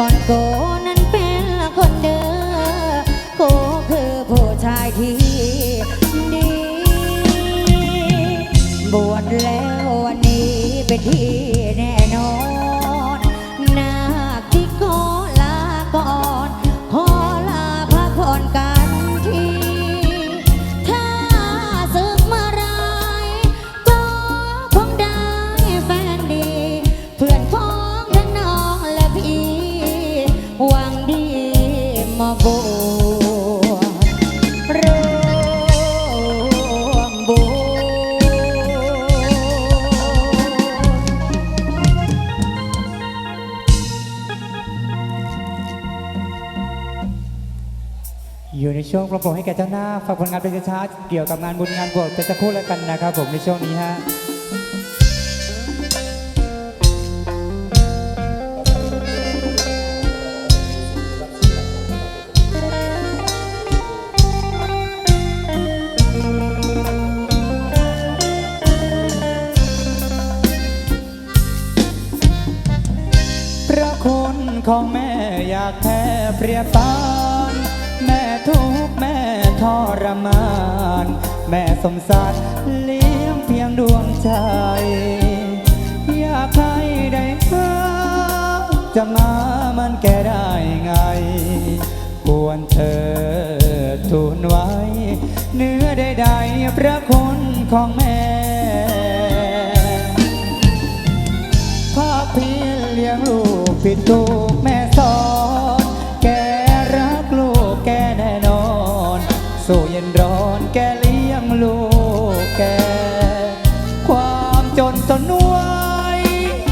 con cô. ช่วงโปรโมทให้แก่เจ้าหน้าฝากผลงานเป็นช้าเกี่ยวกับงานบุญงานบวชเป็นสักครู่แล้วกันนะครับผมในช่วงนี้ฮะพระคุณของแม่อยากแท้เปรียบตา ทรมาน แม่สมสารเลี้ยงเพียงดวงใจ อยากให้ได้เธอจะมามันแก่ได้ไง ควรเธอทูลไว้ เนื้อใดๆพระคุณของแม่ภาพเพียงเลี้ยงลูกผิดตัว โตเย็นร้อนแกเลี้ยงลูกแก ความจนทนไวย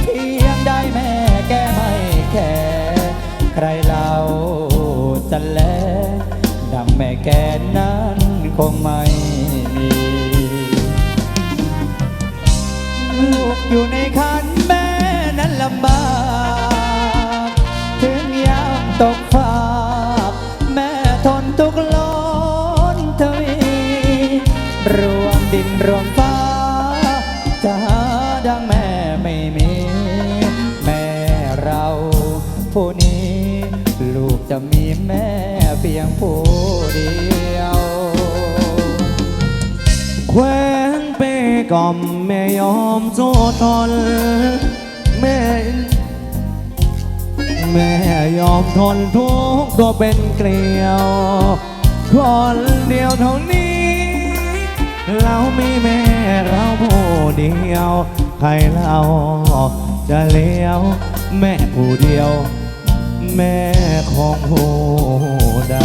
เพียงได้แม่แกไม่แคร์ใครเราจะแลดังแม่แกนั้นคงไม่มีลูกอยู่ในคันแม่นั้นลำบาก ถึงยามตกฟ้าแม่ทนทุกข์ ม่ยอมโซทนแม่แม่ยอมทนทุกข์ตัวเป็นเกลียวคนเดียวเท่านี้ เรามีแม่เราผู้เดียว ใครเราจะเลี้ยว แม่ผู้เดียว แม่ของผู้ใด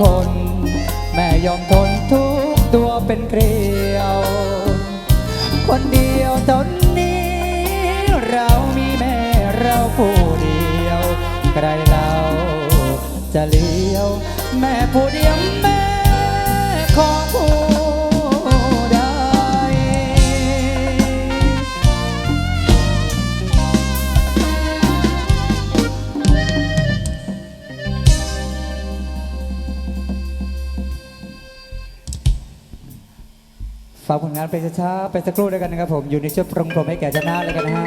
คน แม่ยอมทนทุกตัวเป็นเกลียว คนเดียวตอนนี้ เรามีแม่เราผู้เดียว ใครเราจะเลี้ยว แม่ผู้เดียวแม่ของผู้ากผลงานไปช้าๆไปสักครู่ด้วยกันนะครับผมอยู่ในช่วงปรงผมให้แก่ชนะเลยกันนะฮะ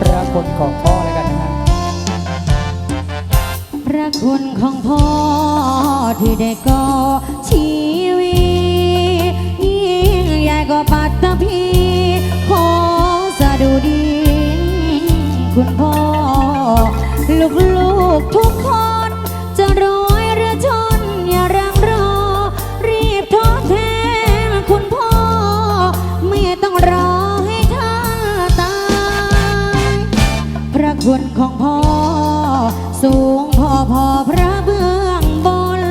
พระคุณของพ่อเลยกันนะฮะพระคุณของพ่อที่ได้ก่อชีวิตยิ่งใหญ่กว่า ตตภีขอสะดุดีคุณพ่อ ลูกๆทุกคนจะร้อยหรือชนอย่ารังรอ รีบทดแทนคุณพ่อ ไม่ต้องรอให้ท่าตาย พระคุณของพ่อ สูงพอพอพระเบื้องบน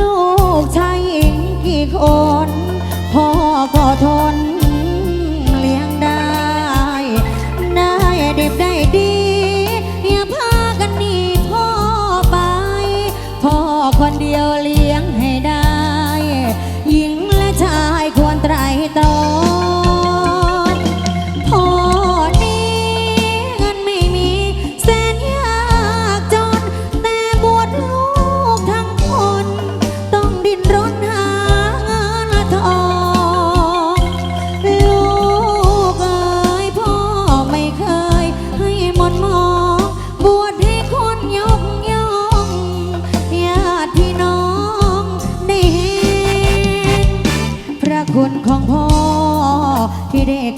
ลูกชายหญิงกี่คน พ่อก็ทน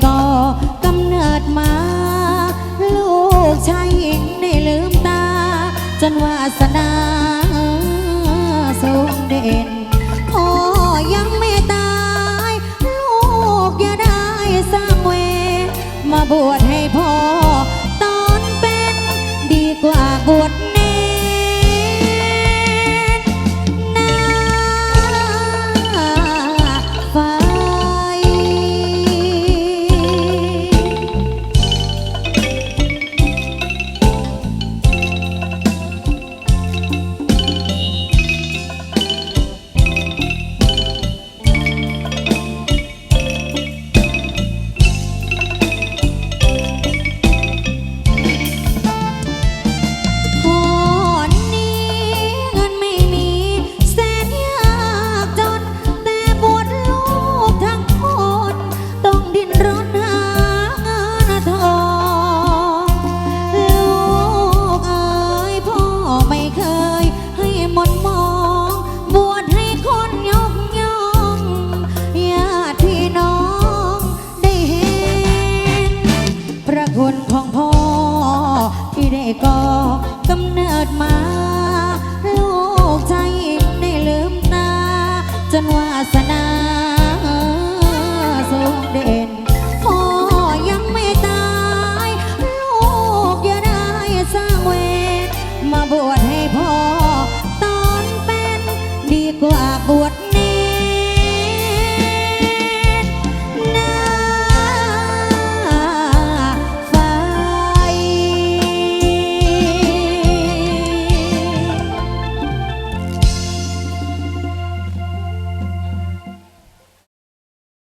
ก่อกำเนิดมา ลูกชายหญิงได้ลืมตา จนวาสนาสูงเด่นพ่อยังไม่ตาย ลูกอย่าได้สร้างเวรมาบวชให้พ่อ ตอนเป็นดีกว่าบวช